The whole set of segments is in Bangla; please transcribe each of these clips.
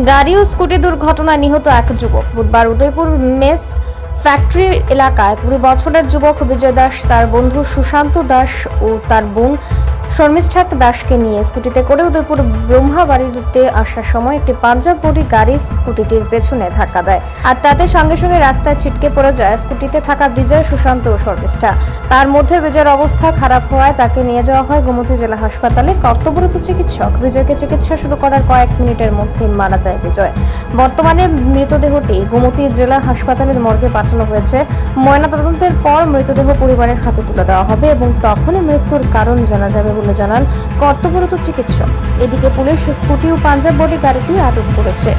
গাড়ি ও স্কুটি দুর্ঘটনায় নিহত এক যুবক। বুধবার উদয়পুর মেস ফ্যাক্টরি এলাকায় কুড়ি বছরের যুবক বিজয় দাস, তার বন্ধু সুশান্ত দাস ও তার বোন শর্মিষ্ঠা দাসকে নিয়ে স্কুটিতে করে উদয়পুর ব্রহ্মাবাড়িতে আসার সময় একটি পাঞ্জাব বডি গাড়ি স্কুটিটির পেছনে ধাক্কা দেয়। আর তাতে সঙ্গে সঙ্গে রাস্তায় ছিটকে পড়ে যায় স্কুটিতে থাকা বিজয়, সুশান্ত ও শর্মিষ্ঠা। তার মধ্যে বিজয়ের অবস্থা খারাপ হওয়ায় তাকে নিয়ে যাওয়া হয় গোমতী জেলা হাসপাতালে। কর্তব্যরত চিকিৎসক বিজয়কে চিকিৎসা শুরু করার কয়েক মিনিটের মধ্যেই মারা যায় বিজয়। বর্তমানে মৃতদেহটি গোমতী জেলা হাসপাতালের মর্গে পাঠানো হয়েছে। ময়নাতদন্তের পর মৃতদেহ পরিবারের হাতে তুলে দেওয়া হবে এবং তখনই মৃত্যুর কারণ জানা যাবে বলে জানান কর্তব্যরত চিকিৎসক। এদিকে পুলিশ স্কুটি ও পাঞ্জাব বডি গাড়িটি আটক করেছে।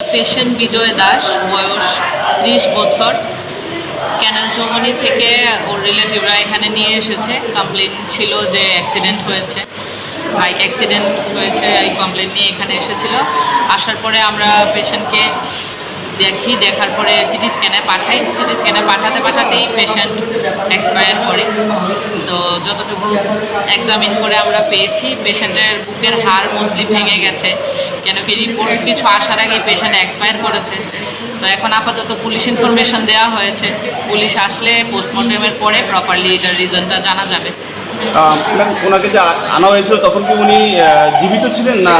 পেশেন্ট বিজয় দাস, বয়স ত্রিশ বছর। ক্যানেল চৌমনি থেকে ওর রিলেটিভরা এখানে নিয়ে এসেছে। কমপ্লেন ছিল যে অ্যাক্সিডেন্ট হয়েছে। বাইক অ্যাক্সিডেন্ট হয়েছে, এই কমপ্লেন নিয়ে এখানে এসেছিল। আসার পরে আমরা পেশেন্টকে দেখি দেখার পরে সিটি স্ক্যানে পাঠাই। সিটি স্ক্যানে পাঠাতে পাঠাতেই পেশেন্ট এক্সপায়ার করে। তো যতটুকু এক্সামিন করে আমরা পেয়েছি পেশেন্টের বুকের হাড় মোস্টলি ভেঙে গেছে। কেন কি রিপোর্ট কিছু আসার আগে পেশেন্ট এক্সপায়ার করেছে। তো এখন আপাতত পুলিশ ইনফরমেশন দেওয়া হয়েছে। পুলিশ আসলে পোস্টমর্টমের পরে প্রপারলি এটার রিজনটা জানা যাবে। ম্যাম ওনাকে যে আনা হয়েছিল তখন কি উনি জীবিত ছিলেন না?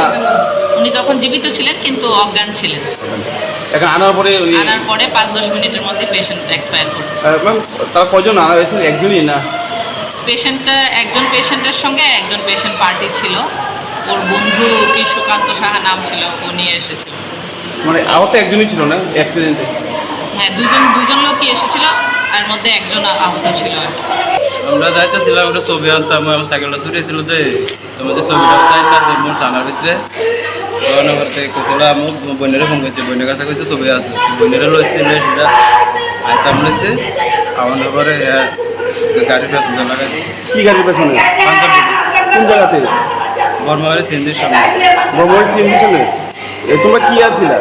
উনি তখন জীবিত ছিলেন কিন্তু অজ্ঞান ছিলেন। এখন আনার পরে উনি আনার পরে পাঁচ দশ মিনিটের মধ্যে পেশেন্ট এক্সপায়ার করছে। ম্যাম তারা কজন আনা হয়েছিল একজনই না? পেশেন্টটা একজন পেশেন্টের সঙ্গে একজন পেশেন্ট পার্টি ছিল। ওর বন্ধু কি সুকান্ত সাহা নাম ছিল ও নিয়ে এসেছিল। মানে আহত একজনই ছিল না অ্যাক্সিডেন্টে হ্যাঁ দুজন দুজন লোকই এসেছিল তার মধ্যে একজন আহত ছিল আর আমরা যাইতেছিলাম একটা ছবি আনতাম আমার সাইকেলটা চুরিয়েছিল যে তোমার যে ছবিটা চাই না যে ভিতরে। কইছিল আমার বোনের ফোন করছে। বোনের কাছে কইছে ছবি আছে। লইছে লে সেটা আইতাম লইছে আমার পরে গাড়ি প্যাসেঞ্জার লাগাই কি গাড়ির পেছনে? কোন জায়গাতে? বর্মাবাড়ি সিন্ধির সামনে। ব্রহ্মপুর সিএনজিশনে তোমরা কি আসিলা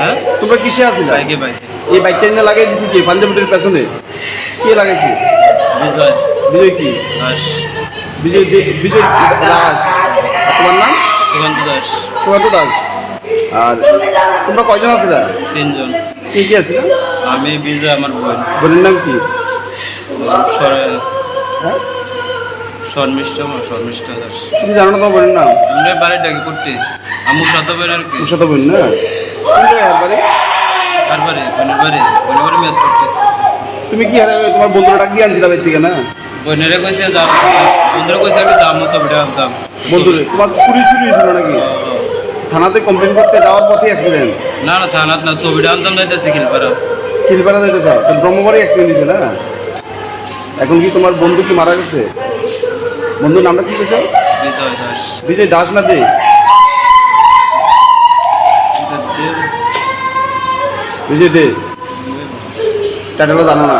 হ্যাঁ? তোমরা কিসে আসিলা বাইকে বাইকে। এই বাইকটা এনে লাগাই দিছি কি? পাঞ্জাবিটির পেছনে। কে লাগাইছে? বিজয়। বিজয় কি? দাস। বিজয় বিজয় দাস। আর তোমার নাম? সুকান্ত দাস সুকান্ত দাস আর তোমরা কয়জন আসিলা তিনজন। কে কে আসিলা আমি বিজয় আমার বোন। বোনের নাম কি? হ্যাঁ? শর্মিষ্ঠা আমার শর্মিষ্ঠা দাস। তুমি জানো না তোমার বোনের নাম? এমনি বাড়ি ডাকি করতে আমার সাথে আর কি। বোন না? আর বাড়ি? আর বাড়ি বোনের বাড়ি। বোনের বাড়ি মেস করতে। তুমি কি হারাবে? তোমার বন্ধুরা ডাক দিয়ে আনছিলা বাড়ি থেকে না? বোনেরে কইছে যাম বন্ধুরা কইছে আমি যাম ছবিটা আনতাম বন্ধুরে তোমার স্কুটি চুরি হয়েছিল নাকি? থানাতে কমপ্লেন করতে যাওয়ার পথে অ্যাক্সিডেন্ট না না থানাত না ছবিটা আনতাম যাইতেছি খিলপাড়া। খিলপাড়া যাইতে চাও তো ব্রহ্মবাড়ি অ্যাক্সিডেন্ট হয়েছে না? এখন কি তোমার বন্ধু কি মারা গেছে? বন্ধুর নামটা কি বলছো বিজয় দাস। বিজয় দাস না দে বিজয় দে চারটা জানো না।